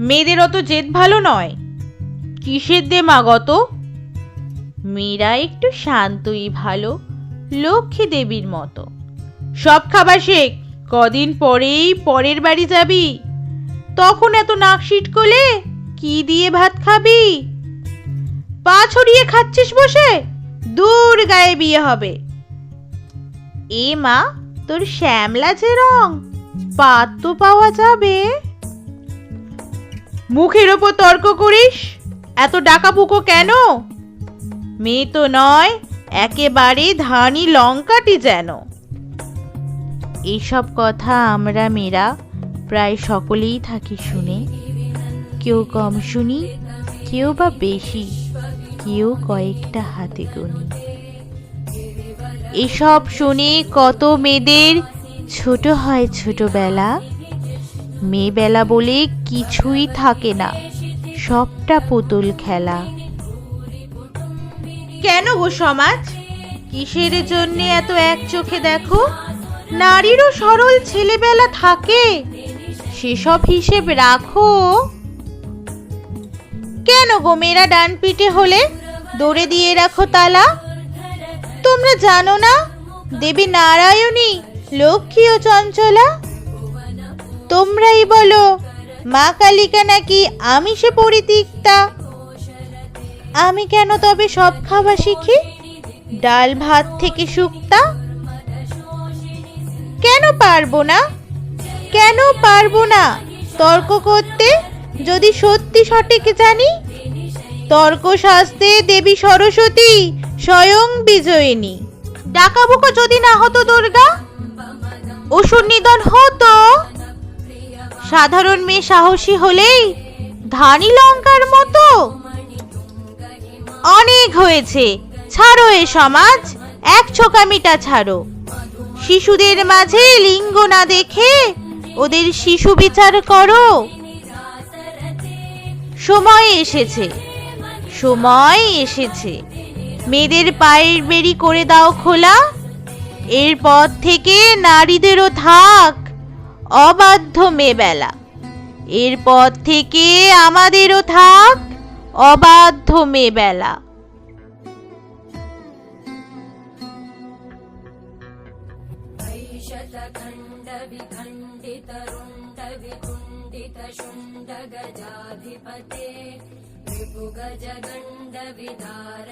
মেয়েদের অত জেদ ভালো নয়। কিসের দে মাগত মেয়েরা একটু শান্তই ভালো, লক্ষ্মী দেবীর মতো। সব খাবার শেখ, কদিন পরেই পরের বাড়ি যাবি। তখন এত নাক করলে কি দিয়ে ভাত খাবি? পা ছড়িয়ে খাচ্ছিস বসে, দূর গায়ে বিয়ে হবে। এ মা, তোর শ্যামলা যে রং, পাত তো পাওয়া যাবে। মুখের ওপর তর্ক করিস? এত ডাকাপুকো কেন? মেয়ে তো নয়, একেবারে ধানি লঙ্কাটি যেন। এইসব কথা আমরা মেয়েরা প্রায় সকলেই থাকি শুনে। কেউ কম শুনি, কেউ বা বেশি, কেউ কয়েকটা হাতে গুনি। এসব শুনে কত মেয়েদের ছোট হয় ছোটবেলা। মেয়েবেলা বলে কিছুই থাকে না, সবটা পুতুল খেলা। কেন গো সমাজ? কিসের জন্য এত এক চোখে দেখো? নারীরও সরল ছেলেবেলা থাকে। সেসব হিসেব রাখো। কেন গো মেয়েরা ডান পিঠে হলে দৌড়ে দিয়ে রাখো তালা? তোমরা জানো না, দেবী নারায়ণী লক্ষ্মী ও চঞ্চলা? তোমরাই বলো, মা কালিকা নাকি আমিষে পরিতিক্তা? আমি কেন তবে সব খাওয়া শিখি? ডাল ভাত থেকে শুক্তা? কেন পারব না? কেন পারব না তর্ক করতে? যদি সত্যি সঠিক জানি, তর্ক শাস্ত্রে দেবী সরস্বতী স্বয়ং বিজয়িনী। ডাকাবুকো যদি না হতো দুর্গা, অসুর নিধন হতো। সাধারণ মেয়ে সাহসী হলেই ধানি লঙ্কার মতো অনেক হয়েছে। ছাড়ো এ সমাজ, এক ছোকামিটা ছাড়ো। শিশুদের মাঝে লিঙ্গ না দেখে ওদের শিশু বিচার করো। সময় এসেছে সময় এসেছে। মেয়েদের পায়ের বেরি করে দাও খোলা। এরপর থেকে নারীদেরও থাক। অবাধ্য মেয়েবেলা এরপর থেকে আমাদেরও থাক অবাধ্য মেয়েবেলা शतखण्डविखण्डितरुण्डविकुण्डितशुण्डगजाधिपते रिपुगजगण्डविधारण